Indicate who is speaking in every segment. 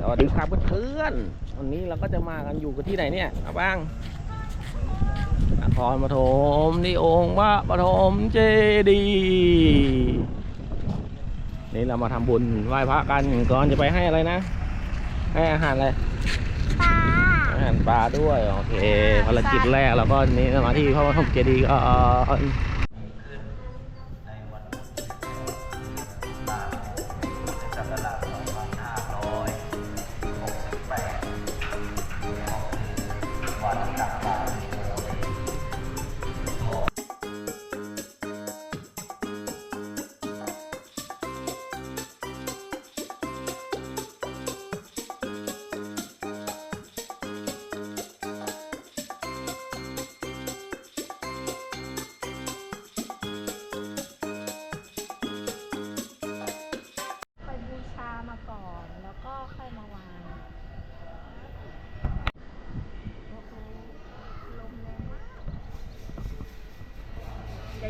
Speaker 1: สวัสดีครับเพื่อนๆวันนี้เราก็จะมากันอยู่กันที่ไหนเนี่ยอาบ้างนครปฐมนี่องค์พระปฐมเจดีย์นี่เรามาทำบุญไหว้พระกันก่อนจะไปให้อะไรนะ ให้อาหารอะไร
Speaker 2: ปลา
Speaker 1: อาหารปลาด้วย โอเคภารกิจแรกเราก็นี่มาที่พระปฐมเจดีย์ก่อน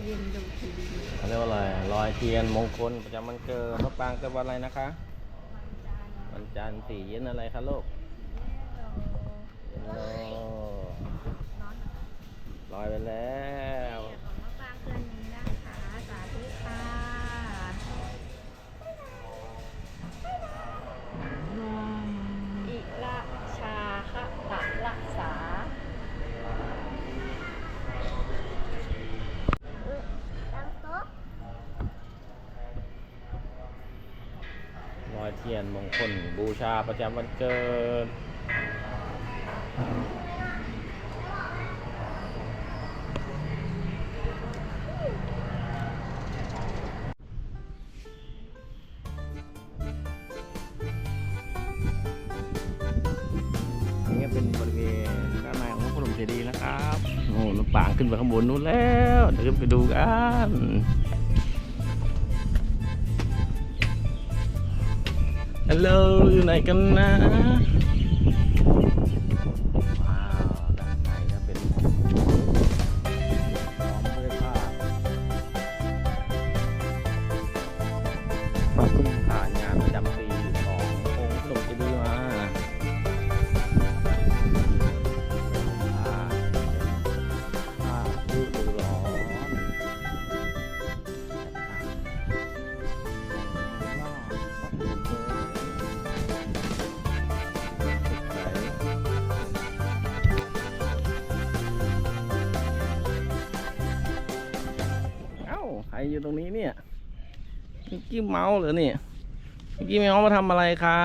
Speaker 2: จะยืนดูทีวี
Speaker 1: เขาเรียกว่าอะไรลอยเทียนมงคลประจำวันเกิดพระปางเกิดวันอะไรนะคะ
Speaker 2: วันจันทร์
Speaker 1: วันจันทร์สีเย็นอะไรคะลูก ทียนมงคลบูชาประจำวันเกิด นี่ก็เป็นบริเวณด้านในของพระพรมเจดีย์นะครับ โอ้น้ำปางขึ้นไปข้างบนนู้นแล้ว เดี๋ยวขึ้นไปดูกัน ฮัลโหล กกี้เมาส์เหรอเนี่ยมิกกี้เมาส์มาทำอะไรคะ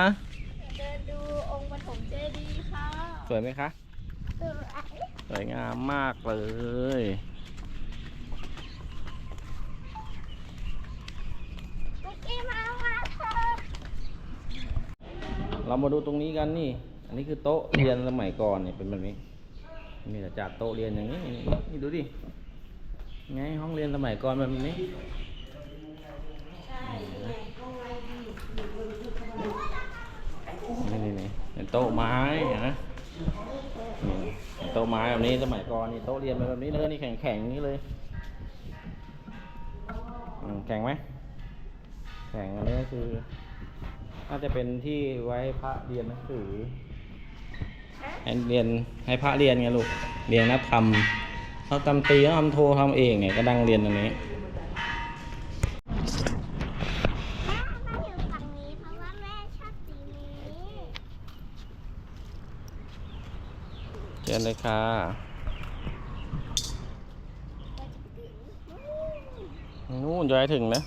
Speaker 2: เดินดูองค์ปฐมเจดีย์ค่ะ
Speaker 1: สวยไหมคะ
Speaker 2: สวย
Speaker 1: สวยงามมากเลย
Speaker 2: มิกกี้เมาส์มาค่ะ
Speaker 1: เรามาดูตรงนี้กันนี่ อันนี้คือโต๊ะเรียนสมัยก่อนเนี่ยเป็นแบบนี้นี่จะจัดโต๊ะเรียนอย่างนี้นี่นี่ดูดิไงห้องเรียนสมัยก่อนแบบนี้ นี่นี่นี่เป็นโต๊ะไม้นะนี่โต๊ะไม้แบบนี้สมัยก่อนนี่โต๊ะเรียนเป็นแบบนี้เลยนี่แข็งแข็งๆอย่างนี้เลยอืมแข็งไหมแข็งอันนี้ก็คือน่าจะเป็นที่ไว้พระเรียนหนังสือให้เรียนให้พระเรียนไงลูกเรียนนักธรรมเขาทำตีเขาทำโททำเองไงก็ดังเรียนตรงนี้
Speaker 2: แม่มาอยู่ฝั่งนี้เพราะว่าแม่ชอบสีนี้
Speaker 1: เชิญเลยค่ะนู่นจะให้ถึงนะ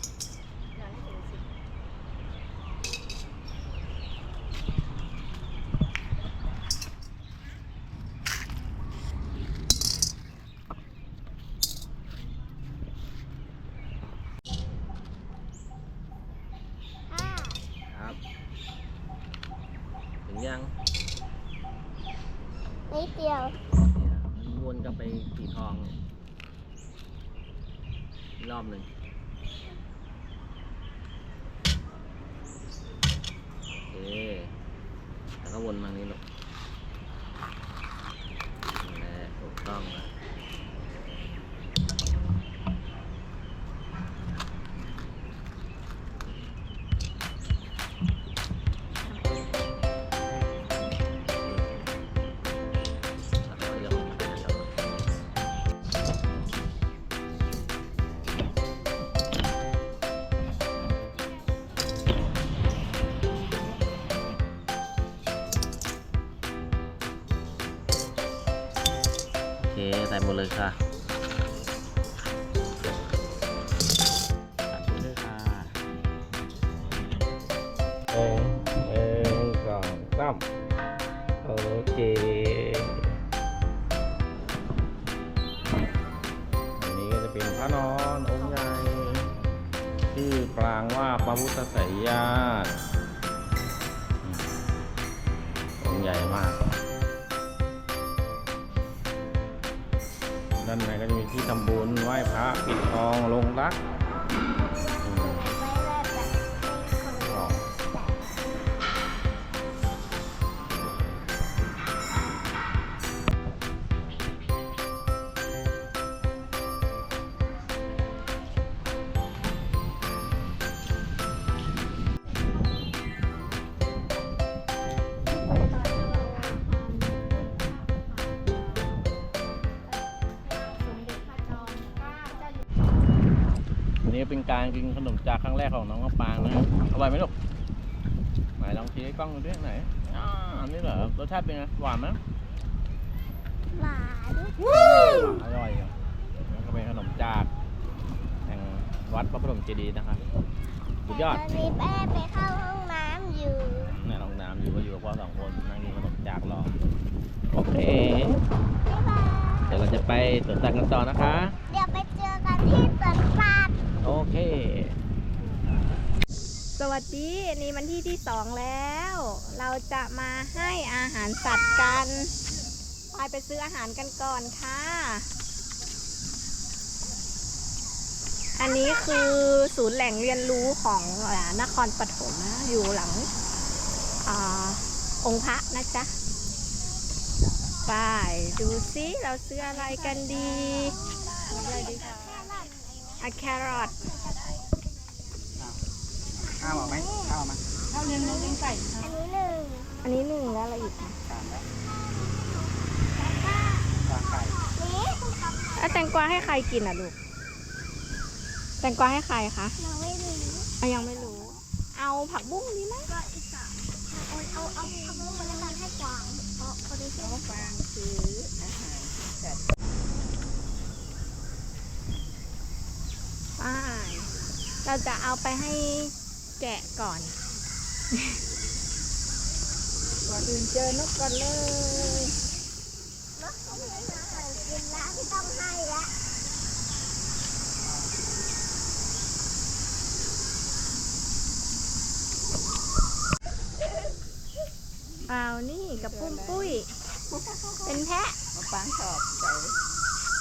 Speaker 1: ใหญ่มาก ด้านในก็จะมีที่ทำบุญไหว้พระปิดทองลงรัก รอรสชาติเป็นไงหวานไหม
Speaker 2: หวาน
Speaker 1: อร่อยอะแล้วก็เป็นขนมจากแห่งวัดพระบรมเจดีย์นะครับสุดยอด
Speaker 2: ตอนนี้แม่ไปเข้าห้องน้ำอยู่
Speaker 1: เนี่ยลองน้ำอยู่ก็อยู่กับพ่อสองคนนั่งกินขนมจากรอโอเค
Speaker 2: บ๊ายบาย
Speaker 1: เดี๋ยวเราจะไปสวนสัตว์กันต่อนะคะ
Speaker 2: เดี๋ยวไปเจอกันที่สวนสัตว์
Speaker 1: โอเค
Speaker 2: สวัสดีอันนี้มันที่ที่สองแล้ว เราจะมาให้อาหารสัตว์กันไปไปซื้ออาหารกันก่อนค่ะ อันนี้คือศูนย์แหล่งเรียนรู้ของอ่านครปฐมนะอยู่หลังอาองค์พระนะจ๊ะไปดูซิเราซื้ออะไรกันดีอะไรดีคะอะแครอท
Speaker 3: ข้าวเอาไหมข้าว เอามา
Speaker 2: อันนี้หนึ่งแล้วอะไรอีกคะ
Speaker 3: สามแล้ววางไข่
Speaker 2: แล้วแตงกวาให้ใครกินอะลูก แตงกวาให้ใครคะ
Speaker 4: ยังไม่รู้
Speaker 2: อะยังไม่รู้ เอาผักบุ้งดีไหม
Speaker 4: ก็อีกอะเอาเอาเอาเอาลูกมาแล้วกันให้กวางเพราะเขาได้ชื่อว่า
Speaker 2: ฟางซื้ออาหารสัตว์ป้ายเราจะเอาไปให้แกะก่อน ก่อนอื่นเจอนกก่อนเลย
Speaker 4: รถเขาไม่ได้มาหันกินล้วไม่ต้องให้ละ
Speaker 2: เอานี่กับปุ้มปุ้ย เป็นแพะ
Speaker 3: มะปรางชอบใจ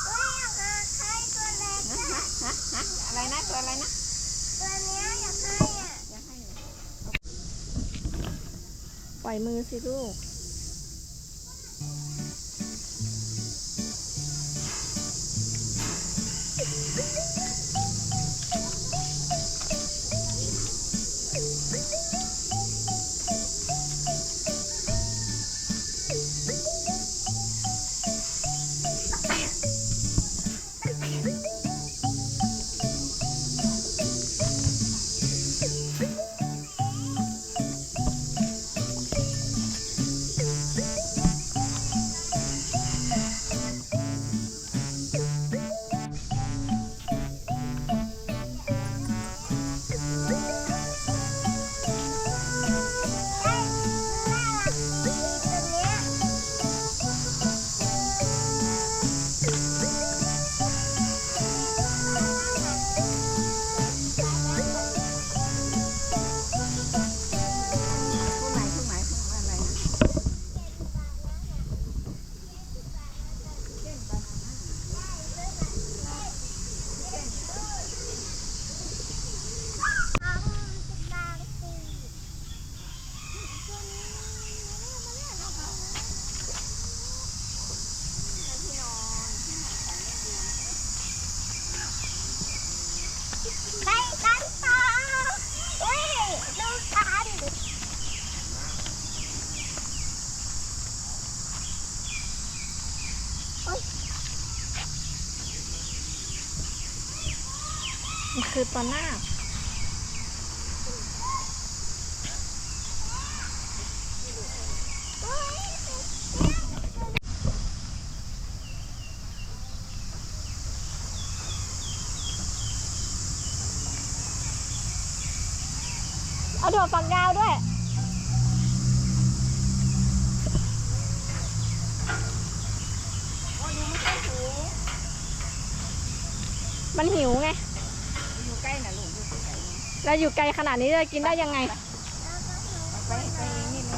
Speaker 4: เฮ้ยอยากให้ใครตัวเล็กอะ
Speaker 2: อะไรนะตัวอะไรนะ
Speaker 4: ตัวเนี้ยอยากให้อะ
Speaker 2: ปล่อยมือสิลูก ไป
Speaker 4: กันต่อเฮ้ยดูกัน
Speaker 2: มันคือตอนหน้าถั่วฝักยาว ด้วย
Speaker 3: มั
Speaker 2: นหิวไง
Speaker 3: อยู่ใกล้นะลูกอยู่ใกล้นี่
Speaker 2: เราอยู่ไกลขนาดนี้จะกินได้ยังไง
Speaker 3: ไปไปนี่นี่นี่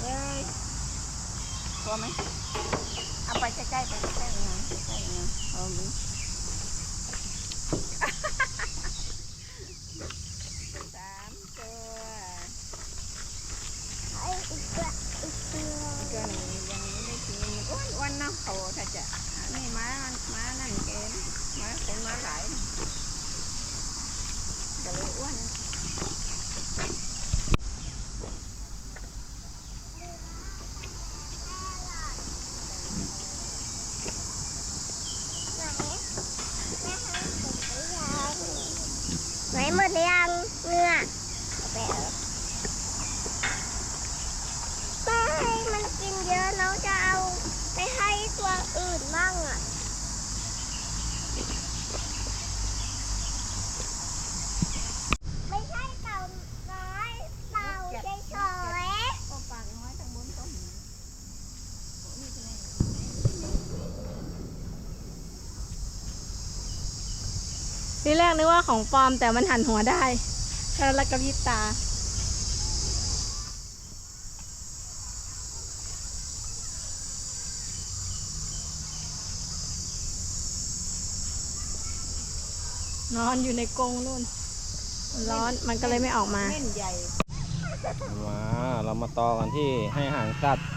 Speaker 3: เฮ้ยพอไหมเอาไปใกล้ๆไปใกล้ๆนะใกล้ๆนะเอามันสามตัว
Speaker 4: ไอ้อีกตัวอีกตัว
Speaker 3: ตัวหนึ่งยังไม่กินอ้วนอ้วนๆเนาะเขาถ้าจะอันนี่ม้าม้านั่นเกณฑ์ม้าคนม้าหลายก็เลยอ้วน
Speaker 4: ไหนหมดหรือยังเนื้อไปเอาไม่ให้มันกินเยอะเราจะเอาไปให้ตัวอื่นบ้างอะ ไม่ใช่เต่าน้อยเต่าเฉยๆ
Speaker 3: ก็ปากน้อยทั้งบนต้น
Speaker 2: ทีแรกนึกว่า ของปลอมแต่มันหันหัวได้แล้วแล้วก็พริบตา นอนอยู่ในกรงนู่น ร้อนมันก็เลยไม่ออกมา
Speaker 3: เม่นใหญ่
Speaker 1: มาเรามาต่อกันที่ให้อาหารสัตว์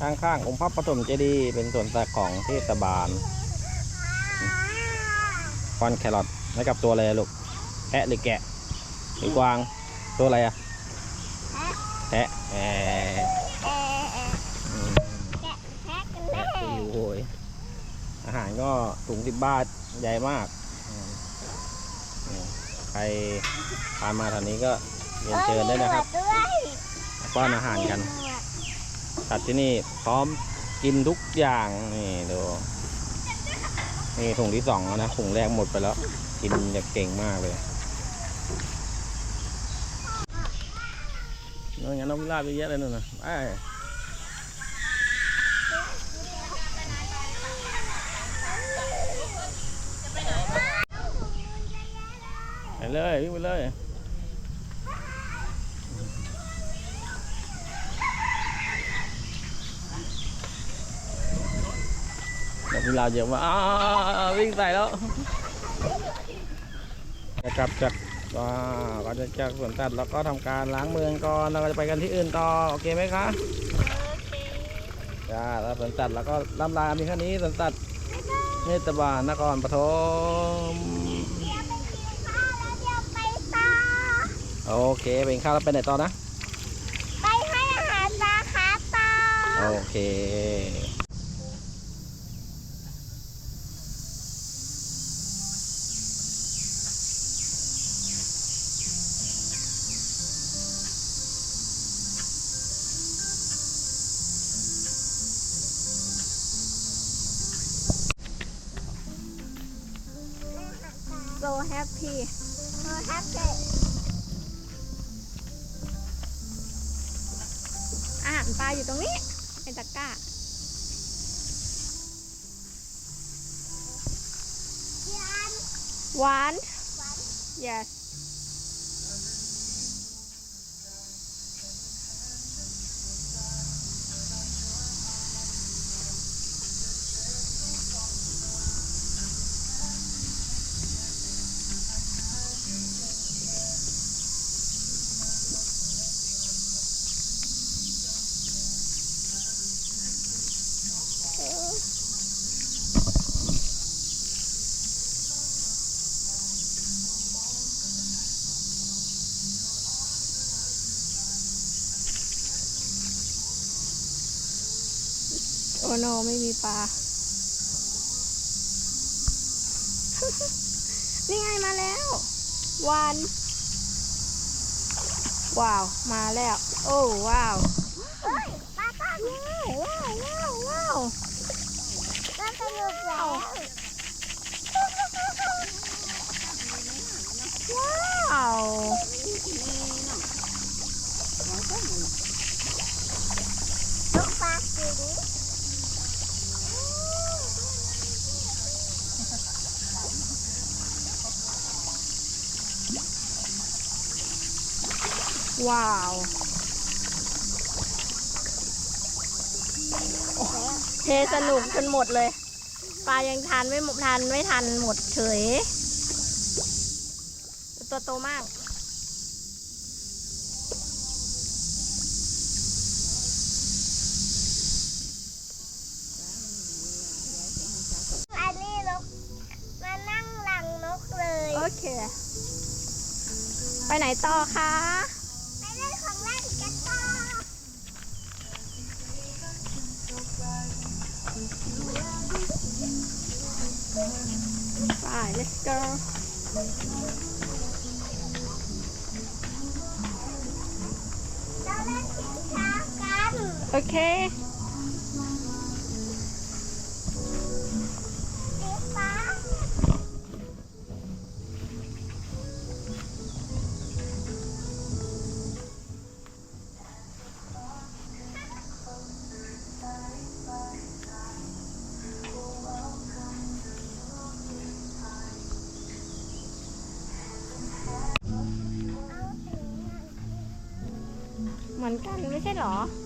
Speaker 1: ข้างๆองค์พระปฐมเจดีย์เป็นสวนสัตว์ของเทศบาลคอนแครอท ให้กับตัวอะไรอะลูกแพะหรือแกะ หรือกวาง ตัวอะไรอะแพะแหม
Speaker 4: เอะเอะ
Speaker 1: อืม
Speaker 4: แกะแพะกัน
Speaker 1: แพะ
Speaker 4: แน่
Speaker 1: ที่อยู่โอยอาหารก็ถุงสิบบาทใหญ่มากอืมอืมใครผ่านมาแถวนี้ก็เรียนเชิญได้นะครับ
Speaker 4: เออมีหวดด้วย
Speaker 1: ป้อนอาหารกัน
Speaker 4: มีหวด
Speaker 1: สัตว์ที่นี่พร้อมกินทุกอย่างนี่ดูนี่ถุงที่สองแล้วนะถุงแรกหมดไปแล้ว กินแบบเก่งมากเลยน้องงั้นน้องลาบเยอะแยะเลยนู่นนะไปไปเลยวิ่งไปเลยเดี๋ยววิลาเยอะมากอ้าววิ่งใส่แล้ว จะกลับจากว้าวก็จะจากสวนสัตว์แล้วก็ทำการล้างมือก่อนแล้วก็จะไปกันที่อื่นต่อโอเคไหมคะจ้าแล้วสวนสัตว์แล้วก็ล่ำลามีแค่นี้สวนสัตว์เนตรบาลนครปฐม
Speaker 4: เดี๋ยวไปกินข้าวแล้วเดี๋ยวไปต่อ
Speaker 1: โอเคไปกินข้าวแล้วไปไหนต่อนะ
Speaker 4: ไปให้อาหารปลาคาร์ฟต่อ
Speaker 1: โอเค
Speaker 2: โซแฮปปี้
Speaker 4: โอ้แฮปปี้
Speaker 2: อาหารปลาอยู่ตรงนี้ในตะกร้า
Speaker 4: ยัน
Speaker 2: หวาน yes โอโนไม่มีปลา นี่ไงมาแล้ววาน ว้าว มาแล้ว โอ้ว้าว
Speaker 4: เฮ้ยปลาปลา
Speaker 2: ว้าวว้าวว้าว
Speaker 4: ปลาสนุกแล้ว
Speaker 2: ว ว้าว
Speaker 4: ลูกปลาสิง
Speaker 2: ว้าวเทสนุกจนหมดเลย ปลายังทานไม่หมดทานไม่ทันหมดเฉย ตัวโตมาก
Speaker 4: อันนี้นก มานั่งหลังนกเลย
Speaker 2: โอเค ไปไหนต่อคะ
Speaker 4: เเห
Speaker 2: รอ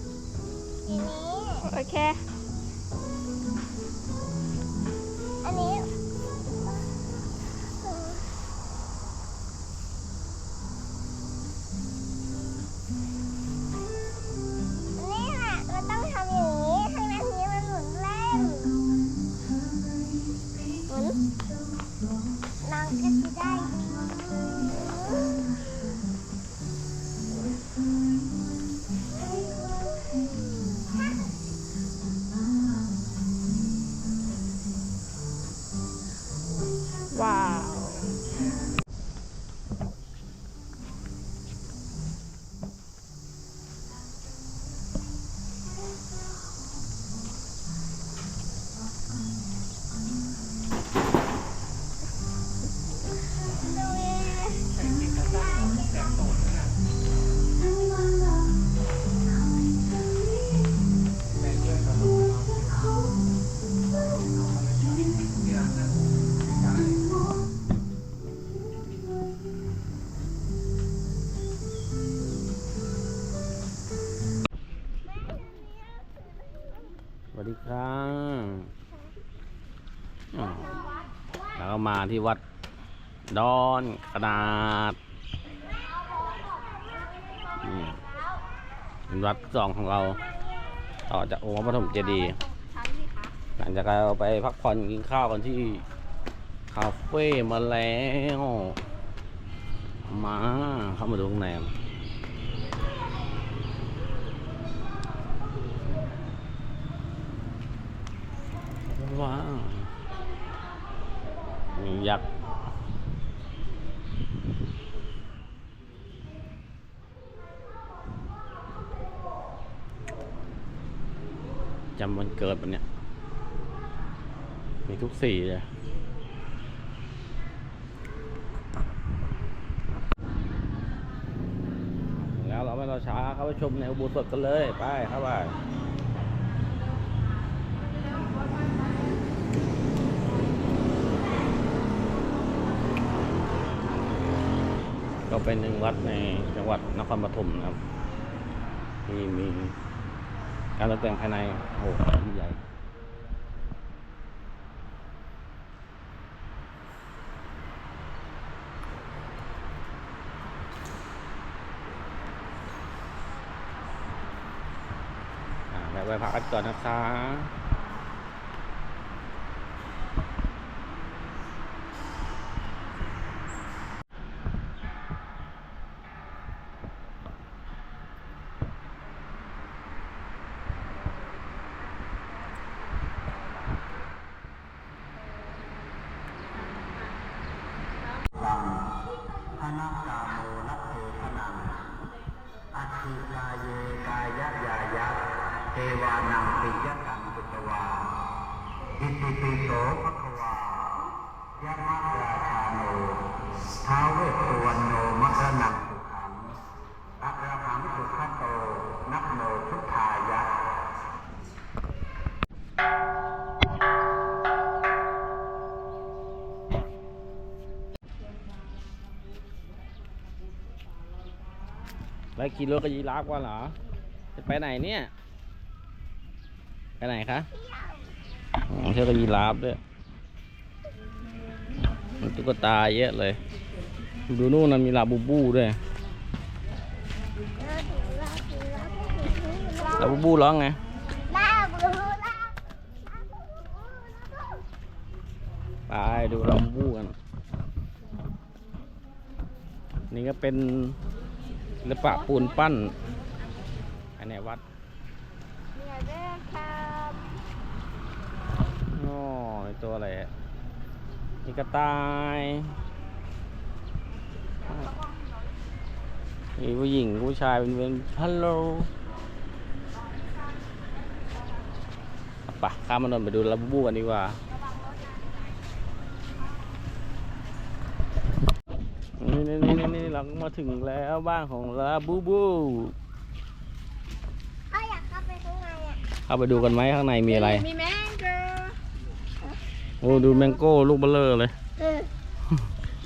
Speaker 4: มา
Speaker 1: ที่วัดดอนขนาดนี่เป็นวัดสองของเรา ต่อจากองค์พระปฐมเจดีย์หลังจากเราไปพักผ่อนกินข้าวกันที่คาเฟ่มาแล้ว มาเข้ามาดูข้างในกันว้าวมียักษ์ จำวันเกิดมันเนี่ย มีทุกสีเลยแล้วเราไม่ราช้าเข้าไปชมในอุโบสถกันเลย ไปเข้าไปก็เป็นหนึ่งวัดในจังหวัดนครปฐมนะครับ ที่มี การตกแต่งภายในโอ้โหญ่ใหญ่อ่าแวะไปพักกันก่อนนะค
Speaker 5: รับ
Speaker 1: แล้วขี่รถกับยีราฟกันเหรอ จะไปไหนเนี่ย ไปไหนคะอ๋อเที่ยวกับยีราฟด้วยมีตุ๊กตาเยอะเลย ดูนู่นนะมีลาบูบูด้วยลาบูบูร้องไงไปดูลาบูบูกัน นี่ก็เป็น ศิลปะปูนปั้นภายในวัด
Speaker 4: เนี่ยเด้อครับ
Speaker 1: อ๋อไอ้ตัวอะไรอะมีกระต่าย มีผู้หญิงผู้ชายเป็นเป็นฮัลโหลปะข้ามถนนไปดูลาบูบูกันดีกว่า นี่นี่นี่นี่นี่เราก็ มาถึงแล้วบ้านของลาบูบู
Speaker 4: เขาอยากเข้าไปข้างในอะ
Speaker 1: เข้าไปดูกันไหมข้างในมีอะไร
Speaker 2: มีแมงเกอร์
Speaker 1: โอ้ดูแมงโก้ลูกเบลเลอร์เลย
Speaker 4: เออ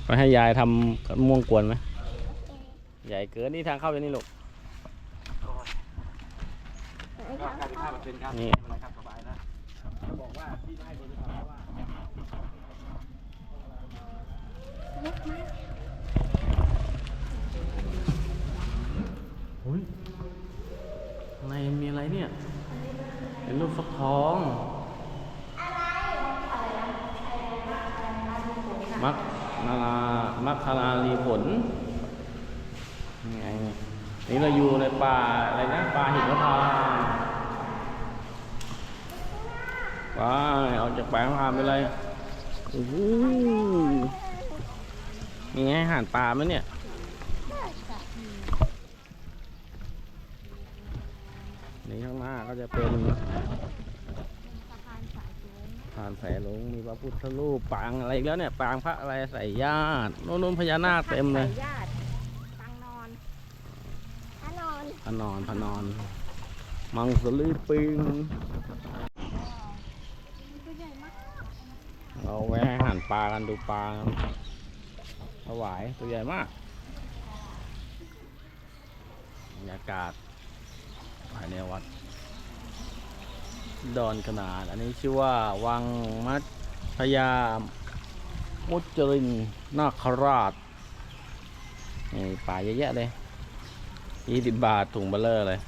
Speaker 1: ไปให้ยายทำกระม่วงกวนไหมใหญ่เกินนี่ทางเข้าไปนี่ลูกนี่ อุ๊ยข้างในมีอะไรเนี่ย เป็นรูปฟักทอง มักนารามักคาราลีผลนี่ไงนี่เราอยู่ในป่าอะไรนะป่าหิมพานต์ไปออกจากป่าหิมพานต์ไปเลยโอ้โหมีให้อาหารปลาไหมเนี่ย นี่ข้างหน้าก็จะเป็นสานแสลงมีพระพุทธรูปปางอะไรอีกแล้วเนี่ยปางพระอะไรใส่ญาติโน่นนพญานาคเต็มเลย
Speaker 2: ญาติตังนอน
Speaker 4: ถ้านอน
Speaker 1: พระนอนพระนอน มังสลีปิงเราไว้ให้อาหารปลากันดูปลาถวายตัวใหญ่มากบรรยากาศ ภายในวัด ดอนขนาด อันนี้ชื่อว่าวังมัดพญามุจรินนาคราชนี่ป่าเยอะแยะเลยยี่สิบบาทถุงเบลเลอร์เลย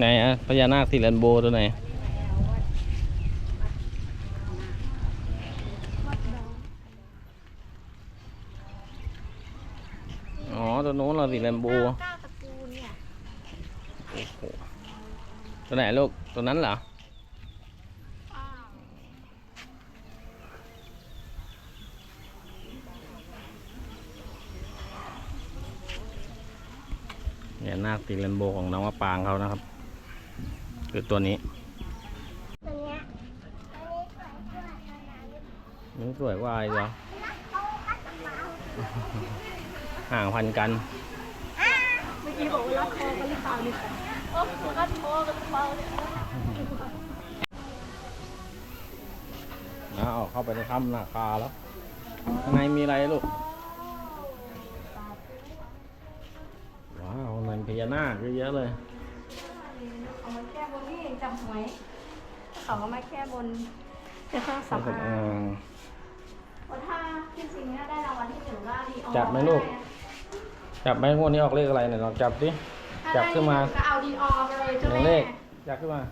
Speaker 1: ไหนอะพญานาคสีแลนโบตัวไหน อ๋อ ตัวโน้นเราสีแลนโบ
Speaker 2: เก้าตระกูลเนี่ย
Speaker 1: ตัวไหนลูก ตัวนั้นเหรอเนี่ยนาคตีแลนโบของน้องมะปางเขานะครับ คือตัวนี้
Speaker 4: นี่สวยกว่า
Speaker 1: อีกเหรอห่างพันกัน
Speaker 2: เมื่อกี้บอกว่ารัดคอกันหรือเปล่าเนี่ยโอ้รัดคอกันหรือเปล่าเนี่ย
Speaker 1: นะเอาเข้าไปในถ้ำนาคาแล้วข้างในมีอะไรลูก ว้าวมันพญานาคเยอะๆเลย
Speaker 2: เอามาแก้บนนี่จำหวยเขาก็มาแก้บนเจ้าข้าวสำ
Speaker 1: อ่
Speaker 2: อางาว่าถ้าขึ้นจริงเนี่ยได้รางวัลที่หนึ่งก็ดีออ
Speaker 1: จับไหมลูก จับไหมงวดนี้ออกเลขอะไรเนี่ยลองจับดิจับขึ้นมา
Speaker 2: ก็เอาดีออไปเลย
Speaker 1: ห
Speaker 2: เจ้า
Speaker 1: นึ่ง
Speaker 2: แม่
Speaker 1: เลขจับขึ้นมา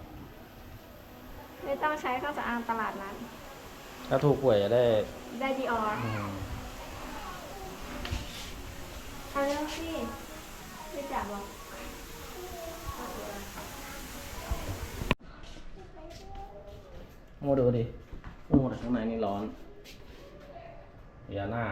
Speaker 2: ไม่ต้องใช้เครื่องสำอางตลาดนั้น
Speaker 1: ถ้าถูกหวยจะได้
Speaker 2: ได้ดีออ
Speaker 1: อืม
Speaker 2: เอาเรื่องสิไม่จับหรอก
Speaker 1: โอ้ดูดิโอ้ข้างในนี่ร้อนพญานา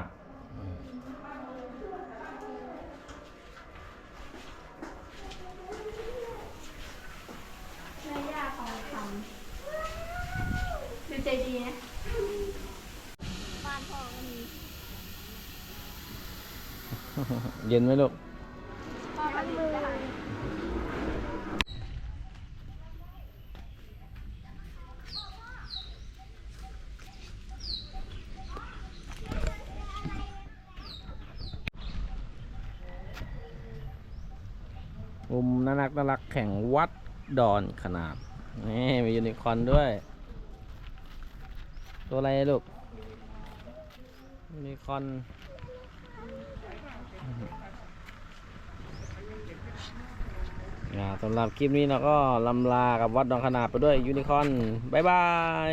Speaker 1: แม่ย่าทองคำ
Speaker 2: ดูใจดีนะ บ้านพ่อก็มี
Speaker 1: เย็นไหมลูการักน่ารักแข่งวัดดอนขนาด นี่มียูนิคอนด้วย ตัวอะไรลูก ยูนิคอนสำหรับคลิปนี้เราก็ลำลากับวัดดอนขนาดไปด้วยยูนิคอนบ๊ายบาย